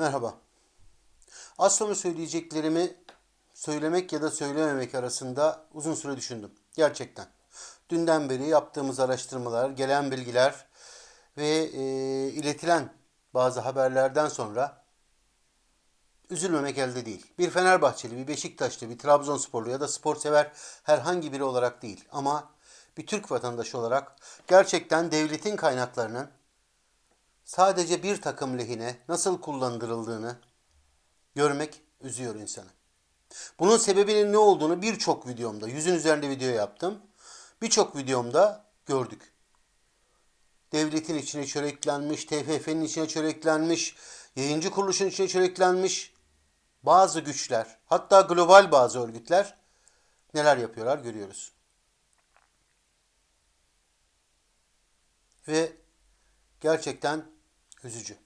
Merhaba. Sonra söyleyeceklerimi söylemek ya da söylememek arasında uzun süre düşündüm. Gerçekten. Dünden beri yaptığımız araştırmalar, gelen bilgiler ve e, iletilen bazı haberlerden sonra üzülmemek elde değil. Bir Fenerbahçeli, bir Beşiktaşlı, bir Trabzonsporlu ya da spor sever herhangi biri olarak değil. Ama bir Türk vatandaşı olarak gerçekten devletin kaynaklarının sadece bir takım lehine nasıl kullandırıldığını görmek üzüyor insanı. Bunun sebebinin ne olduğunu birçok videomda, yüzün üzerinde video yaptım. Birçok videomda gördük. Devletin içine çöreklenmiş, TFF'nin içine çöreklenmiş, yayıncı kuruluşun içine çöreklenmiş bazı güçler, hatta global bazı örgütler neler yapıyorlar görüyoruz. Ve gerçekten üzücü.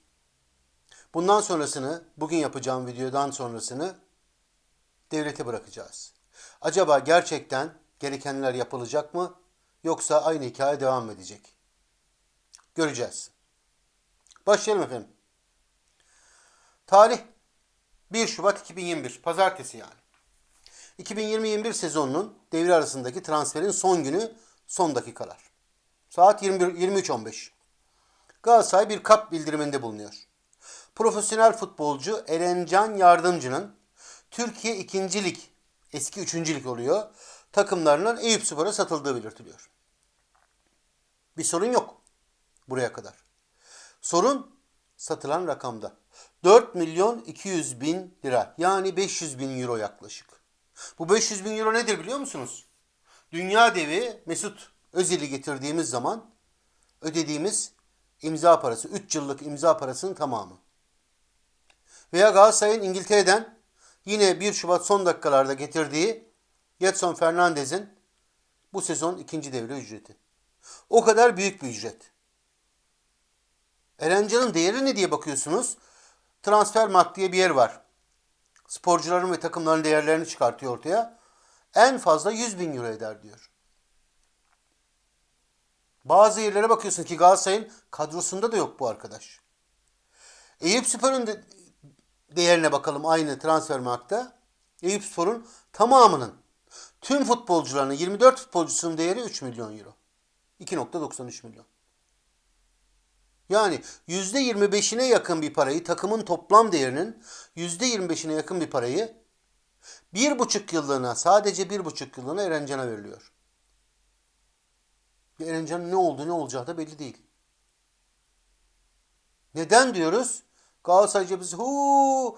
Bundan sonrasını, bugün yapacağım videodan sonrasını devlete bırakacağız. Acaba gerçekten gerekenler yapılacak mı? Yoksa aynı hikaye devam edecek? Göreceğiz. Başlayalım efendim. Tarih 1 Şubat 2021. Pazartesi yani. 2020-21 sezonunun devre arasındaki transferin son günü son dakikalar. Saat 21, 23.15. Galatasaray bir kap bildiriminde bulunuyor. Profesyonel futbolcu Erencan Yardımcı'nın Türkiye 2. Lig, eski 3. Lig oluyor, takımlarının Eyüp Spor'a satıldığı belirtiliyor. Bir sorun yok buraya kadar. Sorun satılan rakamda. 4 milyon 200 bin lira yani 500 bin euro yaklaşık. Bu 500 bin euro nedir biliyor musunuz? Dünya devi Mesut Özil'i getirdiğimiz zaman ödediğimiz imza parası, 3 yıllık imza parasının tamamı. Veya Galatasaray'ın İngiltere'den yine 1 Şubat son dakikalarda getirdiği Getson Fernandez'in bu sezon ikinci devre ücreti. O kadar büyük bir ücret. Erencan'ın değeri ne diye bakıyorsunuz? Transfermarkt diye bir yer var. Sporcuların ve takımların değerlerini çıkartıyor ortaya. En fazla 100 bin euro eder diyor. Bazı yerlere bakıyorsun ki Galatasaray'ın kadrosunda da yok bu arkadaş. Eyüp Spor'un de değerine bakalım aynı transfermarkta. Eyüp Spor'un tamamının tüm futbolcularının 24 futbolcusunun değeri 3 milyon euro. 2.93 milyon. Yani %25'ine yakın bir parayı takımın toplam değerinin %25'ine yakın bir parayı bir buçuk yıllığına sadece bir buçuk yıllığına Erencan'a veriliyor. Erencan'ın ne olduğu ne olacağı da belli değil. Neden diyoruz? Galatasaray cephesi huu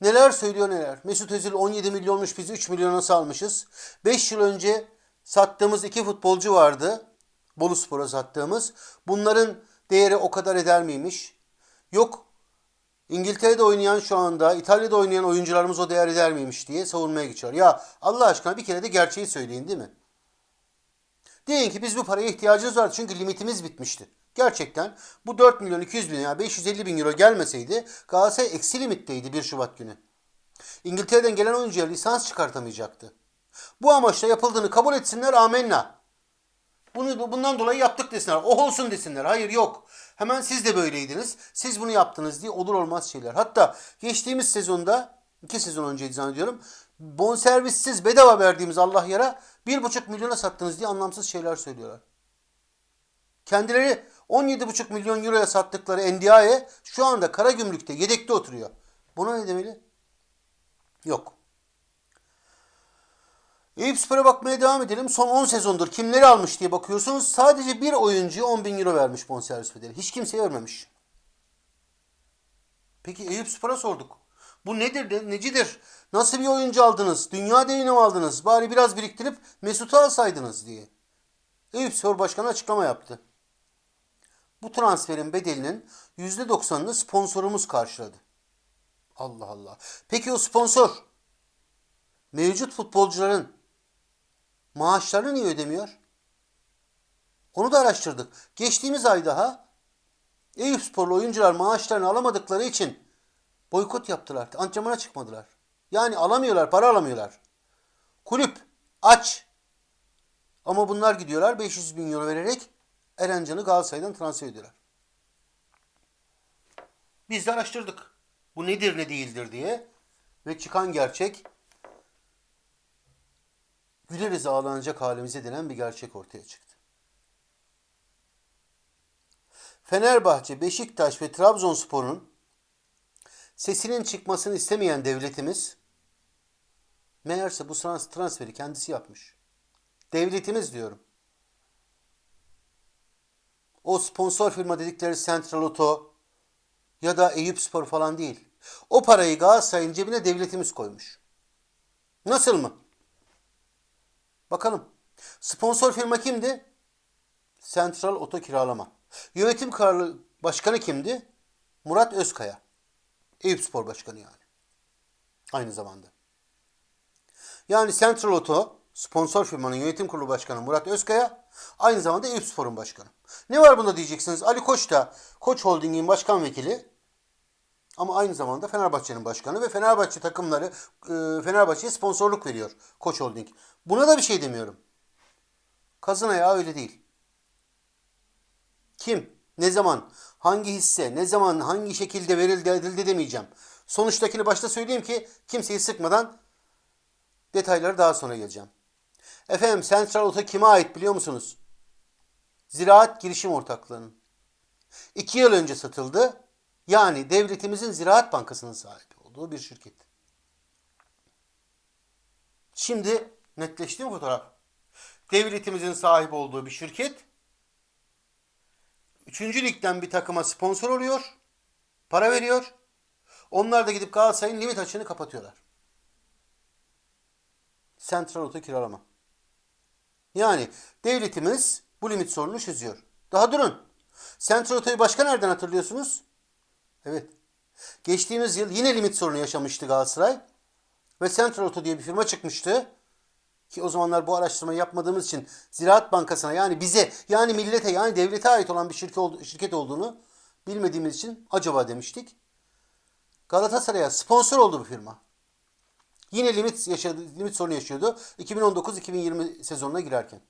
neler söylüyor neler. Mesut Özil 17 milyonmuş biz 3 milyona salmışız. 5 yıl önce sattığımız iki futbolcu vardı. Bolu Spor'a sattığımız. Bunların değeri o kadar eder miymiş? Yok. İngiltere'de oynayan şu anda, İtalya'da oynayan oyuncularımız o değer eder miymiş diye savunmaya geçiyor. Ya Allah aşkına bir kere de gerçeği söyleyin değil mi? Deyin ki biz bu paraya ihtiyacımız var çünkü limitimiz bitmişti. Gerçekten bu 4 milyon 200 bin ya 550 bin euro gelmeseydi Galatasaray eksi limitteydi 1 Şubat günü. İngiltere'den gelen oyuncuya lisans çıkartamayacaktı. Bu amaçla yapıldığını kabul etsinler amenna. Bunu bundan dolayı yaptık desinler. O olsun desinler. Hayır yok. Hemen siz de böyleydiniz. Siz bunu yaptınız diye olur olmaz şeyler. Hatta geçtiğimiz sezonda iki sezon önceydi zannediyorum. Bonservissiz bedava verdiğimiz Allah yara bir buçuk milyona sattınız diye anlamsız şeyler söylüyorlar. Kendileri 17,5 milyon euroya sattıkları NDI'ye şu anda kara gümrükte yedekte oturuyor. Buna ne demeli? Yok. Eyüp Spor'a bakmaya devam edelim. Son 10 sezondur kimleri almış diye bakıyorsunuz. Sadece bir oyuncuya 10 bin euro vermiş bonservis bedeli. Hiç kimseye vermemiş. Peki Eyüp Spor'a sorduk. Bu nedir, ne- necidir? Nasıl bir oyuncu aldınız? Dünya devini mi aldınız? Bari biraz biriktirip Mesut'u alsaydınız diye. Eyüp Spor Başkanı açıklama yaptı. Bu transferin bedelinin %90'ını sponsorumuz karşıladı. Allah Allah. Peki o sponsor mevcut futbolcuların maaşlarını niye ödemiyor? Onu da araştırdık. Geçtiğimiz ay daha Eyüp Sporlu oyuncular maaşlarını alamadıkları için boykot yaptılar. Antrenmana çıkmadılar. Yani alamıyorlar, para alamıyorlar. Kulüp aç. Ama bunlar gidiyorlar 500 bin euro vererek Erencan'ı Galatasaray'dan transfer ediyorlar. Biz de araştırdık. Bu nedir ne değildir diye. Ve çıkan gerçek güleriz ağlanacak halimize denen bir gerçek ortaya çıktı. Fenerbahçe, Beşiktaş ve Trabzonspor'un sesinin çıkmasını istemeyen devletimiz meğerse bu trans- transferi kendisi yapmış. Devletimiz diyorum. O sponsor firma dedikleri Central Auto ya da Eyüp Spor falan değil. O parayı Galatasaray'ın cebine devletimiz koymuş. Nasıl mı? Bakalım. Sponsor firma kimdi? Central Oto Kiralama. Yönetim kararı başkanı kimdi? Murat Özkaya. Eyüp Spor Başkanı yani. Aynı zamanda. Yani Central Oto sponsor firmanın yönetim kurulu başkanı Murat Özkaya aynı zamanda Eyüp Spor'un başkanı. Ne var bunda diyeceksiniz. Ali Koç da Koç Holding'in başkan vekili ama aynı zamanda Fenerbahçe'nin başkanı ve Fenerbahçe takımları e, Fenerbahçe'ye sponsorluk veriyor Koç Holding. Buna da bir şey demiyorum. Kazın ayağı öyle değil. Kim, ne zaman, hangi hisse, ne zaman, hangi şekilde verildi, edildi demeyeceğim. Sonuçtakini başta söyleyeyim ki kimseyi sıkmadan detayları daha sonra geleceğim. Efendim Central Auto kime ait biliyor musunuz? Ziraat Girişim Ortaklığı'nın. İki yıl önce satıldı. Yani devletimizin Ziraat Bankası'nın sahibi olduğu bir şirket. Şimdi netleşti mi fotoğraf? Devletimizin sahip olduğu bir şirket. Üçüncü ligden bir takıma sponsor oluyor. Para veriyor. Onlar da gidip Galatasaray'ın limit açığını kapatıyorlar. Central Auto kiralama. Yani devletimiz bu limit sorununu çözüyor. Daha durun. Central Auto'yu başka nereden hatırlıyorsunuz? Evet. Geçtiğimiz yıl yine limit sorunu yaşamıştı Galatasaray. Ve Central Auto diye bir firma çıkmıştı. Ki o zamanlar bu araştırmayı yapmadığımız için Ziraat Bankası'na yani bize yani millete yani devlete ait olan bir şirket, oldu- şirket olduğunu bilmediğimiz için acaba demiştik. Galatasaray'a sponsor oldu bu firma. Yine limit yaşadı, limit sorunu yaşıyordu 2019-2020 sezonuna girerken.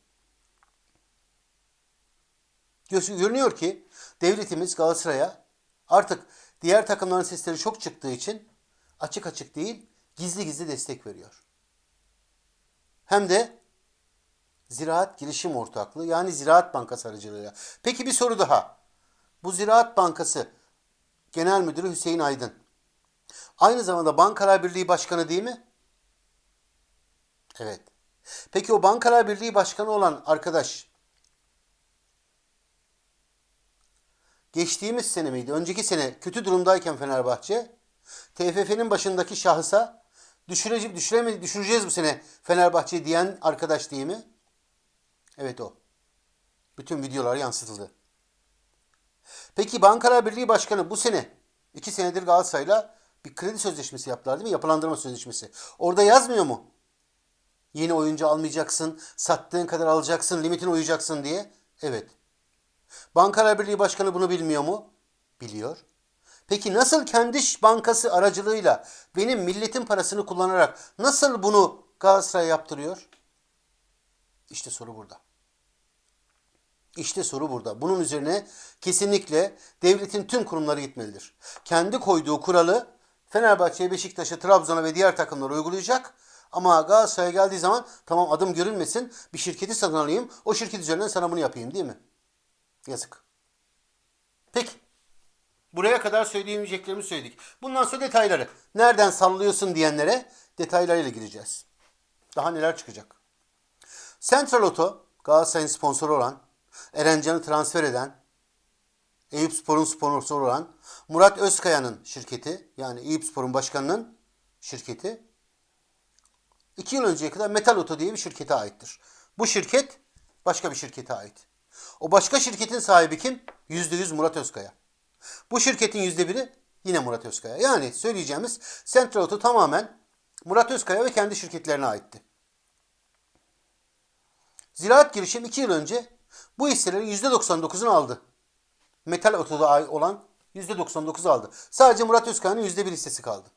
Gö- Görünüyor ki devletimiz Galatasaray'a artık diğer takımların sesleri çok çıktığı için açık açık değil gizli gizli destek veriyor. Hem de Ziraat Girişim Ortaklığı yani Ziraat Bankası aracılığıyla. Peki bir soru daha. Bu Ziraat Bankası Genel Müdürü Hüseyin Aydın. Aynı zamanda Bankalar Birliği Başkanı değil mi? Evet. Peki o Bankalar Birliği Başkanı olan arkadaş geçtiğimiz sene miydi? Önceki sene kötü durumdayken Fenerbahçe TFF'nin başındaki şahısa düşüreceğiz, düşüreme, düşüreceğiz bu sene Fenerbahçe diyen arkadaş değil mi? Evet o. Bütün videolar yansıtıldı. Peki Bankalar Birliği Başkanı bu sene iki senedir Galatasaray'la bir kredi sözleşmesi yaptılar değil mi? Yapılandırma sözleşmesi. Orada yazmıyor mu? Yeni oyuncu almayacaksın, sattığın kadar alacaksın, limitine uyacaksın diye. Evet. Bankalar Birliği Başkanı bunu bilmiyor mu? Biliyor. Peki nasıl kendi bankası aracılığıyla benim milletin parasını kullanarak nasıl bunu Galatasaray yaptırıyor? İşte soru burada. İşte soru burada. Bunun üzerine kesinlikle devletin tüm kurumları gitmelidir. Kendi koyduğu kuralı Fenerbahçe'ye, Beşiktaş'a, Trabzon'a ve diğer takımlara uygulayacak. Ama Galatasaray'a geldiği zaman tamam adım görünmesin bir şirketi satın alayım. O şirket üzerinden sana bunu yapayım değil mi? Yazık. Buraya kadar söyleyemeyeceklerimi söyledik. Bundan sonra detayları. Nereden sallıyorsun diyenlere detaylarıyla gireceğiz. Daha neler çıkacak? Central Auto, Galatasaray'ın sponsoru olan, Erencan'ı transfer eden, Eyüp Spor'un sponsoru olan, Murat Özkaya'nın şirketi, yani Eyüp Spor'un başkanının şirketi, iki yıl önceye kadar Metal Auto diye bir şirkete aittir. Bu şirket başka bir şirkete ait. O başka şirketin sahibi kim? %100 Murat Özkaya. Bu şirketin yüzde biri yine Murat Özkaya. Yani söyleyeceğimiz Central Auto tamamen Murat Özkaya ve kendi şirketlerine aitti. Ziraat girişim 2 yıl önce bu hisselerin %99'unu aldı. Metal ait olan %99'u aldı. Sadece Murat Özkaya'nın %1 hissesi kaldı.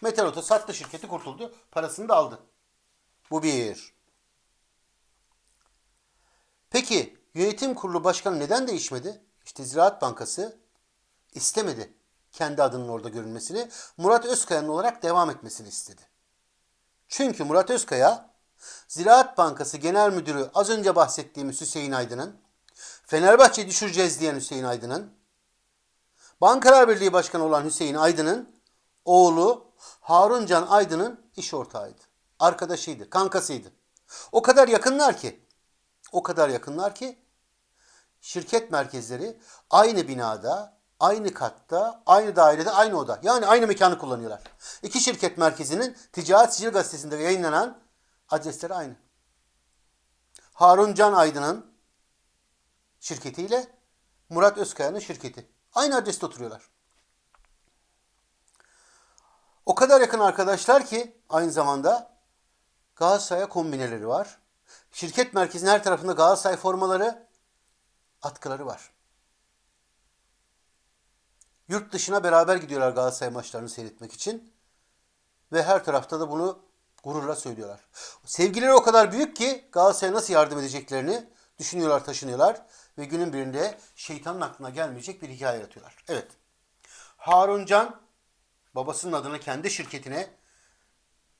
Metal Auto sattı şirketi kurtuldu. Parasını da aldı. Bu bir. Peki yönetim kurulu başkanı neden değişmedi? İşte Ziraat Bankası istemedi. kendi adının orada görünmesini. Murat Özkaya'nın olarak devam etmesini istedi. Çünkü Murat Özkaya Ziraat Bankası Genel Müdürü az önce bahsettiğimiz Hüseyin Aydın'ın, Fenerbahçe düşüreceğiz diyen Hüseyin Aydın'ın, Bankalar Birliği Başkanı olan Hüseyin Aydın'ın oğlu Harun Can Aydın'ın iş ortağıydı. Arkadaşıydı, kankasıydı. O kadar yakınlar ki, o kadar yakınlar ki şirket merkezleri aynı binada, aynı katta, aynı dairede, aynı oda. Yani aynı mekanı kullanıyorlar. İki şirket merkezinin Ticaret Sicil Gazetesi'nde yayınlanan adresleri aynı. Harun Can Aydın'ın şirketiyle Murat Özkaya'nın şirketi. Aynı adreste oturuyorlar. O kadar yakın arkadaşlar ki aynı zamanda Galatasaray'a kombineleri var. Şirket merkezinin her tarafında Galatasaray formaları, atkıları var. Yurt dışına beraber gidiyorlar Galatasaray maçlarını seyretmek için. Ve her tarafta da bunu gururla söylüyorlar. Sevgileri o kadar büyük ki Galatasaray'a nasıl yardım edeceklerini düşünüyorlar, taşınıyorlar. Ve günün birinde şeytanın aklına gelmeyecek bir hikaye yaratıyorlar. Evet. Harun Can babasının adına kendi şirketine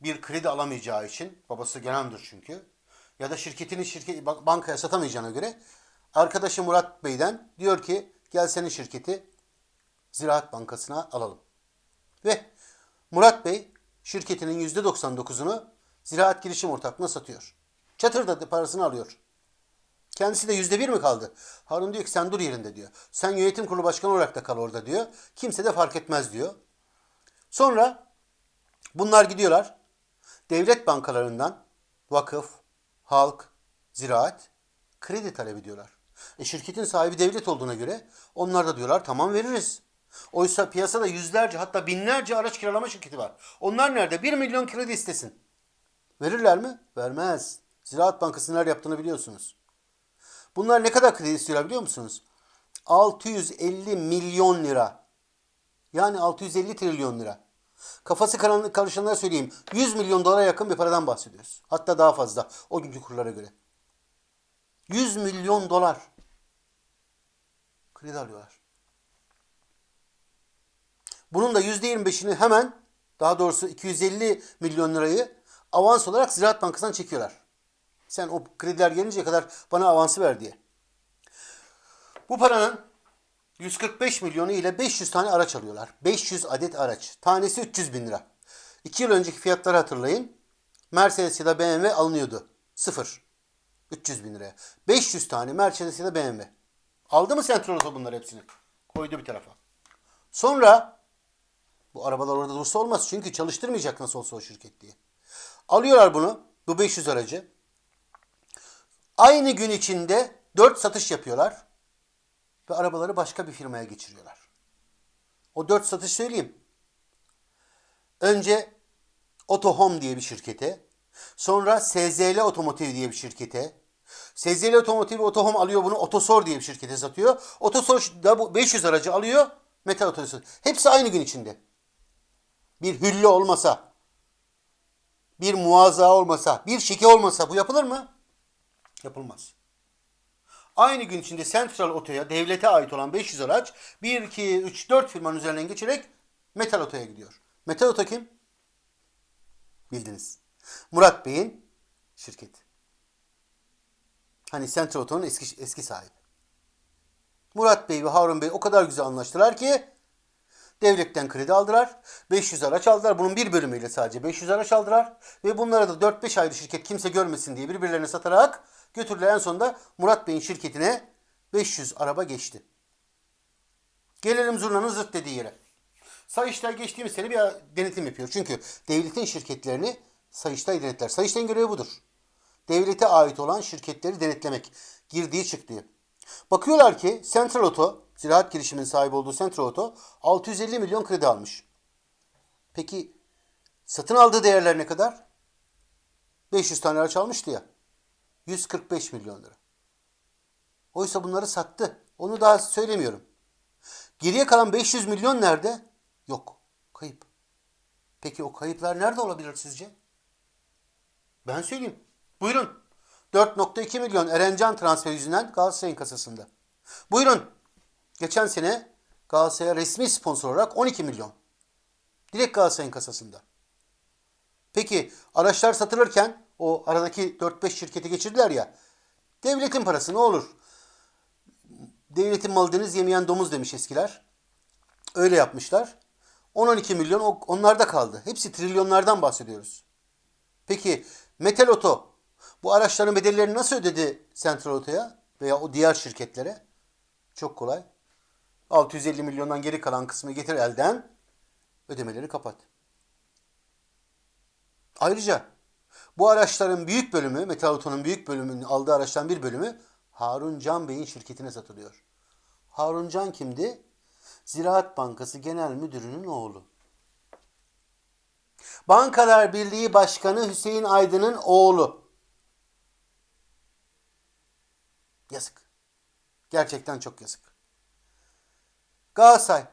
bir kredi alamayacağı için, babası genel müdür çünkü, ya da şirketini şirket bankaya satamayacağına göre arkadaşı Murat Bey'den diyor ki gel senin şirketi Ziraat Bankası'na alalım. Ve Murat Bey şirketinin %99'unu Ziraat Girişim Ortaklığı'na satıyor. Çatırdadı parasını alıyor. Kendisi de yüzde bir mi kaldı? Harun diyor ki sen dur yerinde diyor. Sen yönetim kurulu başkanı olarak da kal orada diyor. Kimse de fark etmez diyor. Sonra bunlar gidiyorlar. Devlet bankalarından vakıf, halk, ziraat kredi talep ediyorlar. E şirketin sahibi devlet olduğuna göre onlar da diyorlar tamam veririz. Oysa piyasada yüzlerce hatta binlerce araç kiralama şirketi var. Onlar nerede? 1 milyon kredi istesin. Verirler mi? Vermez. Ziraat Bankası neler yaptığını biliyorsunuz. Bunlar ne kadar kredi istiyorlar biliyor musunuz? 650 milyon lira. Yani 650 trilyon lira. Kafası karışanlara söyleyeyim. 100 milyon dolara yakın bir paradan bahsediyoruz. Hatta daha fazla o günkü kurlara göre. 100 milyon dolar kredi alıyorlar. Bunun da %25'ini hemen daha doğrusu 250 milyon lirayı avans olarak Ziraat Bankası'ndan çekiyorlar. Sen o krediler gelinceye kadar bana avansı ver diye. Bu paranın 145 milyonu ile 500 tane araç alıyorlar. 500 adet araç. Tanesi 300 bin lira. 2 yıl önceki fiyatları hatırlayın. Mercedes ya da BMW alınıyordu. Sıfır. 300 bin liraya. 500 tane Mercedes ya da BMW. Aldı mı Auto bunları hepsini? Koydu bir tarafa. Sonra bu arabalar orada dursa olmaz. Çünkü çalıştırmayacak nasıl olsa o şirket diye. Alıyorlar bunu. Bu 500 aracı. Aynı gün içinde 4 satış yapıyorlar. Ve arabaları başka bir firmaya geçiriyorlar. O 4 satış söyleyeyim. Önce Otohome diye bir şirkete. Sonra SZL Otomotiv diye bir şirkete. SZL Otomotiv Otohome alıyor bunu Otosor diye bir şirkete satıyor. Otosor da bu 500 aracı alıyor. Metal Otosor. Hepsi aynı gün içinde. Bir hülle olmasa, bir muazza olmasa, bir şike olmasa bu yapılır mı? Yapılmaz. Aynı gün içinde Central Oto'ya, devlete ait olan 500 araç 1, 2, 3, 4 firmanın üzerinden geçerek Metal Oto'ya gidiyor. Metal Oto kim? Bildiniz. Murat Bey'in şirketi. Hani Central Oto'nun eski, eski sahibi. Murat Bey ve Harun Bey o kadar güzel anlaştılar ki devletten kredi aldılar. 500 araç aldılar. Bunun bir bölümüyle sadece 500 araç aldılar. Ve bunlara da 4-5 ayrı şirket kimse görmesin diye birbirlerine satarak götürdüler. En sonunda Murat Bey'in şirketine 500 araba geçti. Gelelim zurnanın zırt dediği yere. Sayıştay geçtiğimiz sene bir denetim yapıyor. Çünkü devletin şirketlerini Sayıştay denetler. Sayıştay'ın görevi budur. Devlete ait olan şirketleri denetlemek. Girdiği çıktığı. Bakıyorlar ki Central Auto, ziraat girişiminin sahibi olduğu Central Auto 650 milyon kredi almış. Peki satın aldığı değerler ne kadar? 500 tane araç almıştı ya. 145 milyon lira. Oysa bunları sattı. Onu daha söylemiyorum. Geriye kalan 500 milyon nerede? Yok. Kayıp. Peki o kayıplar nerede olabilir sizce? Ben söyleyeyim. Buyurun. 4.2 milyon Erencan transferi yüzünden Galatasaray'ın kasasında. Buyurun. Geçen sene Galatasaray'a resmi sponsor olarak 12 milyon. Direkt Galatasaray'ın kasasında. Peki araçlar satılırken o aradaki 4-5 şirketi geçirdiler ya. Devletin parası ne olur? Devletin malı deniz yemeyen domuz demiş eskiler. Öyle yapmışlar. 10-12 milyon onlarda kaldı. Hepsi trilyonlardan bahsediyoruz. Peki Metal Oto bu araçların bedellerini nasıl ödedi Central Oto'ya veya o diğer şirketlere? Çok kolay. 650 milyondan geri kalan kısmı getir elden ödemeleri kapat. Ayrıca bu araçların büyük bölümü, Metal Oto'nun büyük bölümünün aldığı araçtan bir bölümü Harun Can Bey'in şirketine satılıyor. Harun Can kimdi? Ziraat Bankası Genel Müdürü'nün oğlu. Bankalar Birliği Başkanı Hüseyin Aydın'ın oğlu. Yazık. Gerçekten çok yazık. Galatasaray.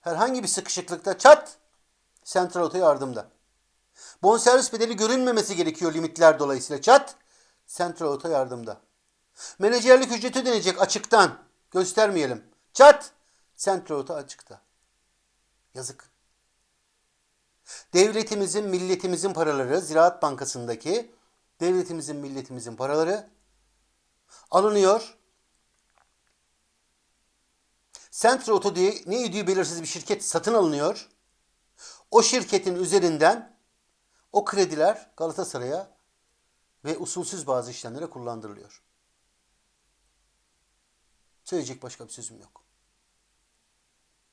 Herhangi bir sıkışıklıkta çat Central Auto yardımda. Bonservis bedeli görünmemesi gerekiyor limitler dolayısıyla. Çat Central Auto yardımda. Menajerlik ücreti ödenecek açıktan. Göstermeyelim. Çat Central Auto açıkta. Yazık. Devletimizin, milletimizin paraları, Ziraat Bankası'ndaki devletimizin, milletimizin paraları alınıyor. Central Auto diye ne ödüğü belirsiz bir şirket satın alınıyor. O şirketin üzerinden o krediler Galatasaray'a ve usulsüz bazı işlemlere kullandırılıyor. Söyleyecek başka bir sözüm yok.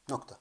Nokta.